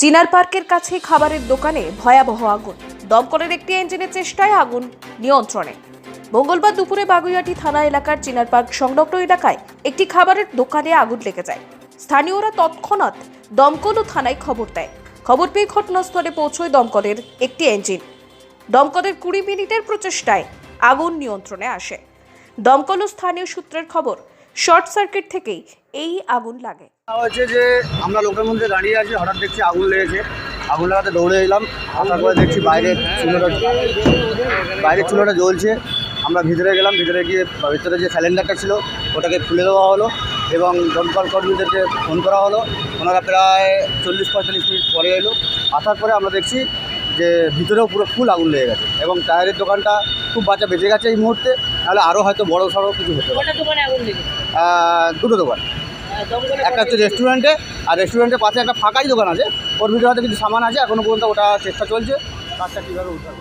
চিনার পার্কের কাছে খাবারের দোকানে ভয়াবহ আগুন। দমকলের একটি ইঞ্জিনের চেষ্টায় আগুন নিয়ন্ত্রণে। মঙ্গলবার দুপুরে বাগুইয়াটি থানা এলাকার চিনার পার্ক সংলগ্ন এলাকায় একটি খাবারের দোকানে আগুন লেগে যায়। স্থানীয়রা তৎক্ষণাৎ দমকল ও থানায় খবর দেয়। খবর পেয়ে ঘটনাস্থলে পৌঁছয় দমকলের একটি ইঞ্জিন। দমকলের কুড়ি মিনিটের প্রচেষ্টায় আগুন নিয়ন্ত্রণে আসে। দমকল ও স্থানীয় সূত্রের খবর শর্ট সার্কিট থেকেই এই আগুন লাগে। হচ্ছে যে আমরা লোকের মধ্যে দাঁড়িয়ে আছি, হঠাৎ দেখছি আগুন লেগেছে। আগুন লাগাতে দৌড়ে এলাম, আসার পরে দেখছি বাইরে চুলোটা, বাইরের চুলোটা জ্বলছে। আমরা ভিতরে গেলাম, ভিতরে গিয়ে ভিতরে যে সিলিন্ডারটা ছিল, ওটাকে খুলে দেওয়া হলো এবং দমকল কর্মীদেরকে ফোন করা হলো। ওনারা প্রায় চল্লিশ পঁয়তাল্লিশ মিনিট পরে এলো। আসার পরে আমরা দেখছি যে ভিতরেও পুরো ফুল আগুন লেগে গেছে এবং টায়ারের দোকানটা খুব বাচ্চা বেঁচে গেছে এই মুহূর্তে তাহলে আরও হয়তো বড় সড়ো কিছু হতে পারে। দুটো দোকান। একটা হচ্ছে রেস্টুরেন্টে আর রেস্টুরেন্টের পাশে একটা ফাঁকাই দোকান আছে। ওর ভিতরে হয়তো কিছু সামান আছে এখনও পর্যন্ত ওটা চেষ্টা চলছে। কাজটা কীভাবে উদ্ধার